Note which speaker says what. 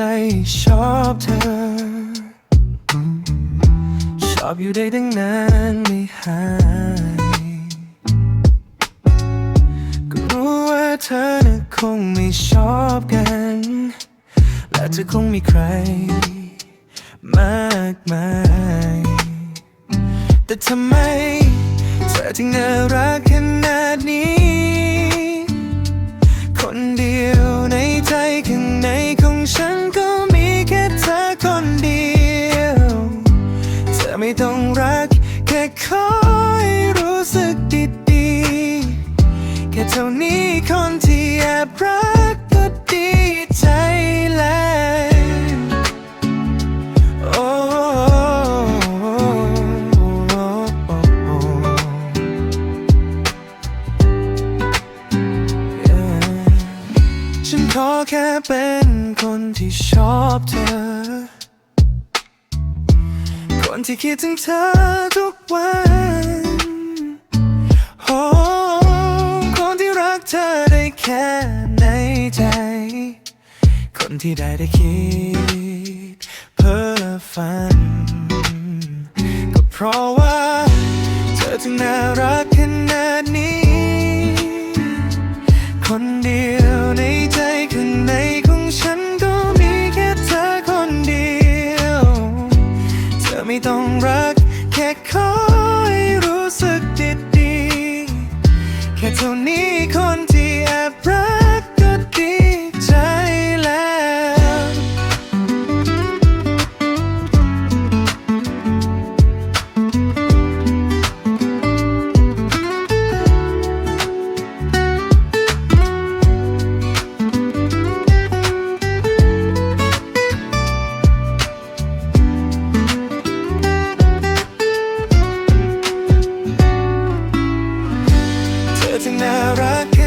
Speaker 1: ชอบเธอ ชอบอยู่ได้ตั้งนานไม่หายก็รู้ว่าเธอน่ะคงไม่ชอบกัน และเธอคงมีใคร มากมาย แต่ทำไมเธอถึงน่ารักขนาดนี้ ท่านี้คนที่แอบรักก็ดีใจแล้วโอ้ฉันขอแค่เป็นคนที่ชอบเธอ คนที่คิดถึงเธอทุกวัน ในใจ คนที่ได้ได้คิด เพ้อฝัน ก็เพราะว่า เธอถึงน่ารักขนาดนี้ คนเดียวในใจข้างในของฉันก็มีแค่เธอคนเดียว เธอไม่ต้องรักแค่คอยรู้สึกดีดีแค่เท่านี้คนที่แอบ everything that I.